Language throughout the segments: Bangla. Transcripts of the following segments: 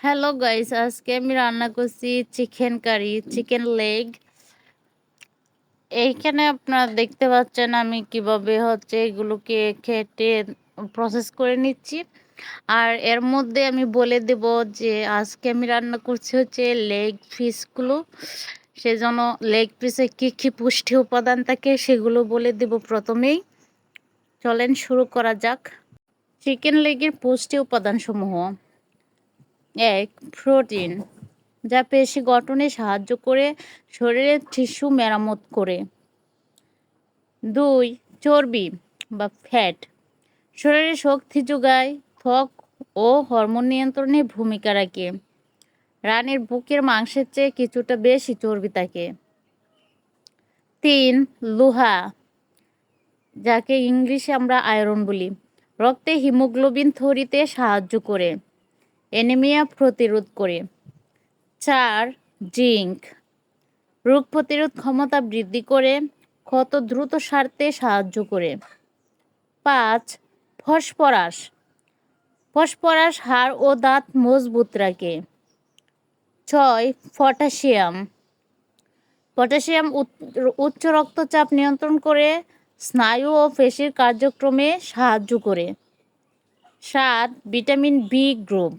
হ্যালো গাইস আজকে আমি রান্না করছি চিকেন কারি চিকেন লেগ এইখানে আপনারা দেখতে পাচ্ছেন আমি কীভাবে হচ্ছে এগুলোকে খেটে প্রসেস করে নিচ্ছি। আর এর মধ্যে আমি বলে দেব যে আজকে আমি রান্না করছি হচ্ছে লেগ পিসগুলো সেজন্য লেগ পিসে কী কী পুষ্টি উপাদান থাকে সেগুলো বলে দেব প্রথমেই। চলেন শুরু করা যাক। চিকেন লেগের পুষ্টি উপাদানসমূহ। এক প্রোটিন, যা পেশি গঠনে সাহায্য করে শরীরের টিস্যু মেরামত করে। দুই, চর্বি বা ফ্যাট। শরীরে শক্তি যোগায়, ত্বক ও হরমোন নিয়ন্ত্রণে ভূমিকা রাখে। রানের বুকের মাংসের চেয়ে কিছুটা বেশি চর্বি থাকে। তিন, লোহা, যাকে ইংলিশে আমরা আয়রন বলি। রক্তে হিমোগ্লোবিন থরিতে সাহায্য করে। অ্যানিমিয়া প্রতিরোধ করে। চার, জিঙ্ক। রোগ প্রতিরোধ ক্ষমতা বৃদ্ধি করে, ক্ষত দ্রুত সারতে সাহায্য করে। পাঁচ, ফসফরাস। ফসফরাস হাড় ও দাঁত মজবুত রাখে। ছয়, পটাশিয়াম। পটাশিয়াম উচ্চ রক্তচাপ নিয়ন্ত্রণ করে, স্নায়ু ও পেশির কার্যক্রমে সাহায্য করে। সাত, ভিটামিন বি গ্রুপ।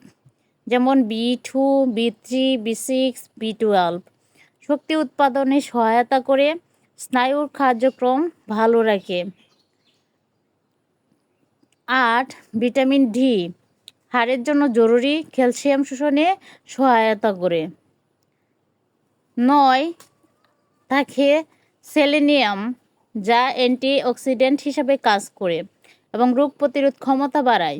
যেমন B two, B three, B six, B twelve. শক্তি উৎপাদনে সহায়তা করে স্নায়ুর কার্যক্রম ভালো রাখে। আট, ভিটামিন ডি, হাড়ের জন্য জরুরি ক্যালসিয়াম শোষণে সহায়তা করে। নয়, থাকে সেলেনিয়াম, যা অ্যান্টিঅক্সিডেন্ট হিসাবে কাজ করে এবং রোগ প্রতিরোধ ক্ষমতা বাড়ায়।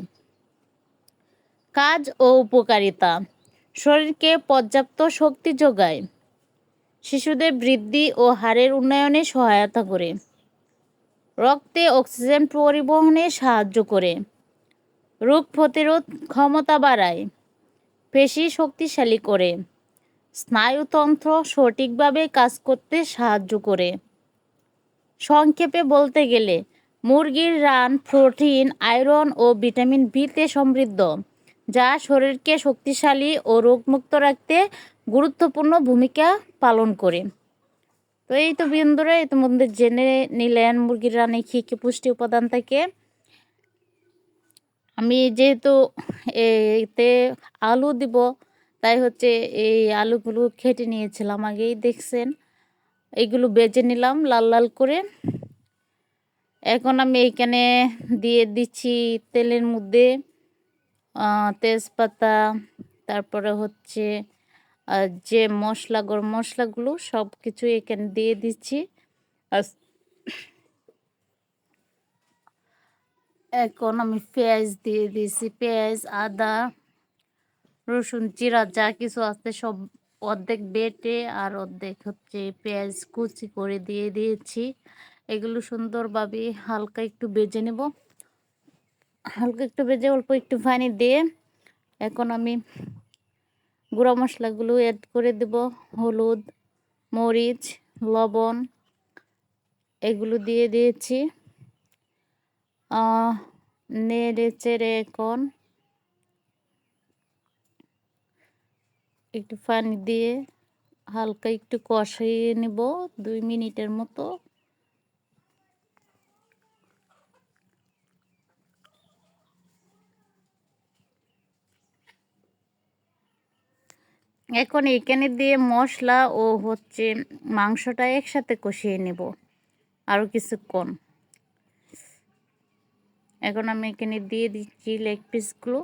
কাজ ও উপকারিতা। শরীরকে পর্যাপ্ত শক্তি যোগায়। শিশুদের বৃদ্ধি ও হাড়ের উন্নয়নে সহায়তা করে। রক্তে অক্সিজেন পরিবহনে সাহায্য করে। রোগ প্রতিরোধ ক্ষমতা বাড়ায়। পেশি শক্তিশালী করে। স্নায়ুতন্ত্র সঠিকভাবে কাজ করতে সাহায্য করে। সংক্ষেপে বলতে গেলে, মুরগির রান, প্রোটিন, আয়রন ও ভিটামিন বিতে সমৃদ্ধ। যা শরীরকে শক্তিশালী ও রোগমুক্ত রাখতে গুরুত্বপূর্ণ ভূমিকা পালন করে। তো এই তো বিন্দুরা ইতিমধ্যে জেনে নিলেন মুরগির রানে কী কী পুষ্টি উপাদান থাকে। আমি যেহেতু এতে আলু দিব, তাই হচ্ছে এই আলুগুলো খেটে নিয়েছিলাম আগেই, দেখছেন? এইগুলো বেজে নিলাম লাল লাল করে। এখন আমি এইখানে দিয়ে দিচ্ছি তেলের মধ্যে তেজপাতা, তারপরে হচ্ছে যে মশলা, গরম মশলাগুলো সব কিছু এখানে দিয়ে দিচ্ছি। এখন আমি পেঁয়াজ দিয়ে দিয়েছি। পেঁয়াজ, আদা, রসুন, জিরা, যা কিছু আছে সব অর্ধেক বেটে আর অর্ধেক হচ্ছে পেঁয়াজ কুচি করে দিয়ে দিয়েছি। এগুলো সুন্দরভাবে হালকা একটু বেজে নেব। হালকা একটু ভেজে, অল্প একটু পানি দিয়ে এখন আমি গুঁড়া মশলাগুলো অ্যাড করে দেব। হলুদ, মরিচ, লবণ এগুলো দিয়ে দিয়েছি। নেড়ে চেড়ে এখন একটু পানি দিয়ে হালকা একটু কষিয়ে নেব দুই মিনিটের মতো। এখন এখানে দিয়ে মশলা ও হচ্ছে মাংসটা একসাথে কষিয়ে নেব। আরও কিছুক্ষণ। এখন আমি এখানে দিয়ে দিচ্ছি লেগ পিসগুলো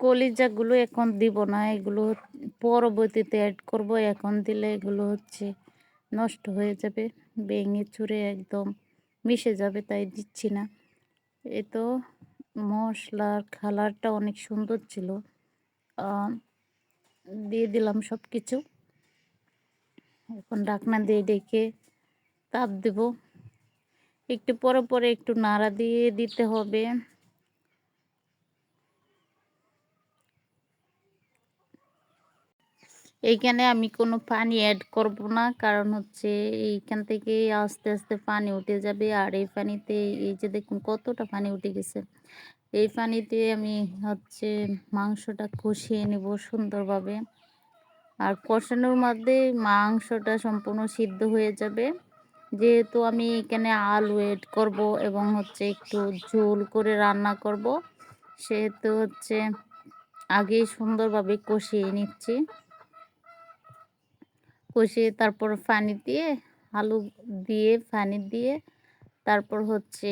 কলিজাগুলো এখন দিব না, এগুলো পরবর্তীতে অ্যাড করব। এখন দিলে এগুলো হচ্ছে নষ্ট হয়ে যাবে, ভেঙে চুরে একদম মিশে যাবে, তাই দিচ্ছি না। এ তো মশলার খালারটা অনেক সুন্দর ছিল। দিয়ে দিলাম সব কিছু এখন ডাকনা দিয়ে ডেকে তাপ দেব। একটু পরে পরে একটু নাড়া দিয়ে দিতে হবে। এইখানে আমি কোনো পানি অ্যাড করব না। কারণ হচ্ছে এইখান থেকে আস্তে আস্তে পানি উঠে যাবে। আর এই পানিতে, এই যে দেখুন কতটা পানি উঠে গেছে। এই পানিতে আমি হচ্ছে মাংসটা কষিয়ে নেব সুন্দরভাবে। আর কষানোর মধ্যে মাংসটা সম্পূর্ণ সিদ্ধ হয়ে যাবে। যেহেতু আমি এখানে আলু এড করব এবং হচ্ছে একটু ঝোল করে রান্না করব, সেহেতু হচ্ছে আগেই সুন্দরভাবে কষিয়ে নিচ্ছি। কষিয়ে তারপর পানি দিয়ে, আলু দিয়ে পানি দিয়ে তারপর হচ্ছে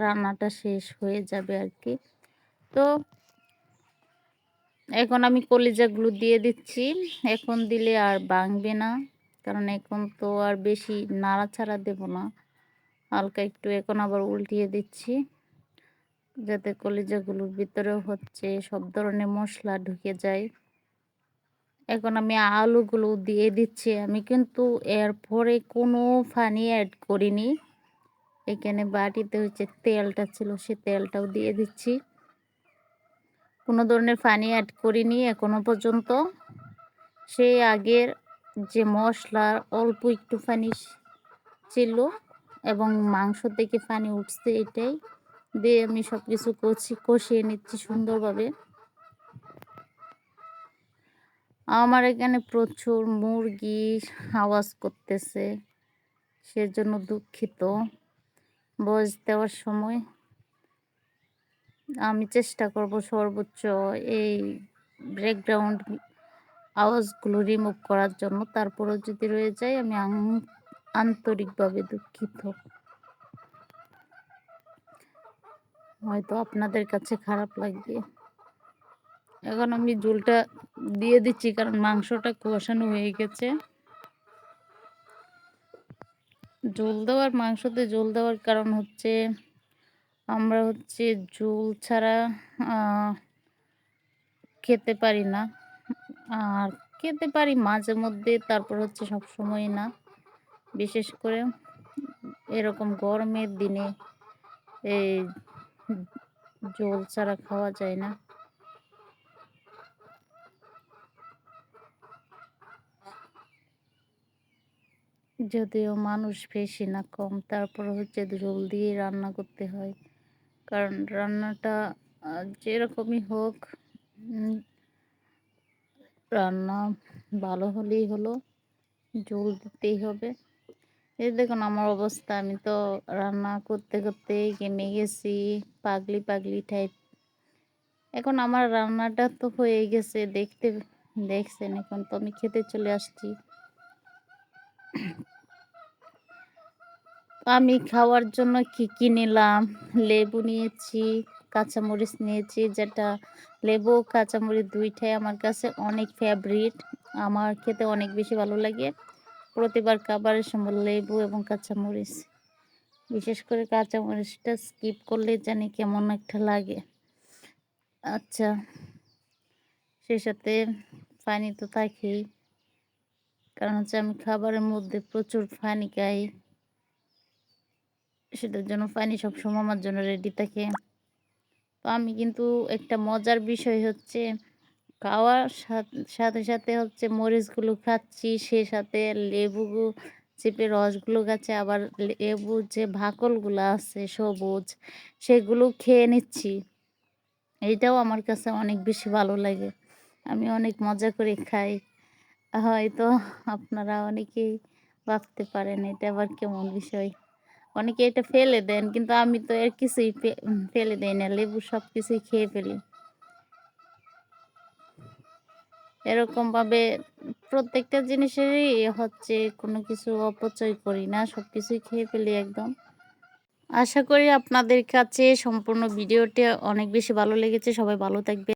রান্নাটা শেষ হয়ে যাবে আর কি তো এখন আমি কলিজাগুলো দিয়ে দিচ্ছি। এখন দিলে আর ভাঙবে না, কারণ এখন তো আর বেশি নাড়াচাড়া দেব না। হালকা একটু এখন আবার উল্টিয়ে দিচ্ছি, যাতে কলিজাগুলোর ভিতরেও হচ্ছে সব ধরনের মশলা ঢুকে যায়। এখন আমি আলুগুলো দিয়ে দিচ্ছি। আমি কিন্তু এরপরে কোনো পানি অ্যাড করিনি। এখানে বাটিতে হচ্ছে তেলটা ছিল, সে তেলটাও দিয়ে দিচ্ছি। কোনো ধরনের পানি অ্যাড করিনি এখনও পর্যন্ত। সেই আগের যে মশলা অল্প একটু পানি ছিল এবং মাংস থেকে পানি উঠছে এটাই দিয়ে আমি সব কিছু কষি কষিয়ে নিচ্ছি সুন্দরভাবে। আমার এখানে প্রচুর মুরগি আওয়াজ করতেছে, সেজন্য দুঃখিত। বয়স দেওয়ার সময় আমি চেষ্টা করব সর্বোচ্চ এই ব্যাকগ্রাউন্ড আওয়াজগুলো রিমুভ করার জন্য। তারপরেও যদি রয়ে যায়, আমি আন্তরিকভাবে দুঃখিত। হয়তো আপনাদের কাছে খারাপ লাগবে। এখন আমি ঝোলটা দিয়ে দিচ্ছি, কারণ মাংসটা কষানো হয়ে গেছে। ঝোল দেওয়ার, মাংসতে ঝোল দেওয়ার কারণ হচ্ছে, আমরা হচ্ছে ঝোল ছাড়া খেতে পারি না। আর খেতে পারি মাঝে মধ্যে, তারপর হচ্ছে সব সময় না। বিশেষ করে এরকম গরমের দিনে, এই জল ছাড়া খাওয়া যায় না। যদিও মানুষ বেশি না কম, তারপর হচ্ছে ঝোল দিয়ে রান্না করতে হয়। কারণ রান্নাটা যেরকমই হোক রান্না ভালো হলেই হলো ঝোল দিতেই হবে। এই দেখুন আমার অবস্থা, আমি তো রান্না করতে করতে কেমে গেছি, পাগলি পাগলি টাইপ এখন আমার রান্নাটা তো হয়ে গেছে, দেখতে, দেখছেন, এখন তো আমি খেতে চলে আসছি। আমি খাওয়ার জন্য কি কি নিলাম? লেবু নিয়েছি, কাঁচামরিচ নিয়েছি, যেটা লেবু, কাঁচামরিচ দুইটাই আমার কাছে অনেক ফেভারিট আমার খেতে অনেক বেশি ভালো লাগে। প্রতিবার খাবারের সময় লেবু এবং কাঁচামরিচ। বিশেষ করে কাঁচামরিচটা স্কিপ করলে জানি কেমন একটা লাগে। আচ্ছা সেই সাথে পানি তো থাকেই। কারণ হচ্ছে আমি খাবারের মধ্যে প্রচুর পানি খাই। সেটার জন্য পানি সবসময় আমার জন্য রেডি থাকে। তো আমি কিন্তু একটা মজার বিষয় হচ্ছে, খাওয়ার সাথে সাথে হচ্ছে মরিচগুলো খাচ্ছি, সে সাথে লেবু চেপে রসগুলো খাচ্ছে আবার লেবু যে ভাকলগুলো আছে সবুজ, সেগুলো খেয়ে নিচ্ছি। এটাও আমার কাছে অনেক বেশি ভালো লাগে। আমি অনেক মজা করে খাই। হয়তো আপনারা অনেকেই ভাবতে পারেন এটা আবার কেমন বিষয়। অনেকে এটা ফেলে দেন, কিন্তু আমি তো এর কিছুই ফেলে দেই না, লেবু সব কিছুই খেয়ে ফেলি। এরকমভাবে প্রত্যেকটা জিনিসেরই হচ্ছে কোনো কিছু অপচয় করি না সব কিছুই খেয়ে ফেলি একদম। আশা করি আপনাদের কাছে সম্পূর্ণ ভিডিওটি অনেক বেশি ভালো লেগেছে, সবাই ভালো থাকবে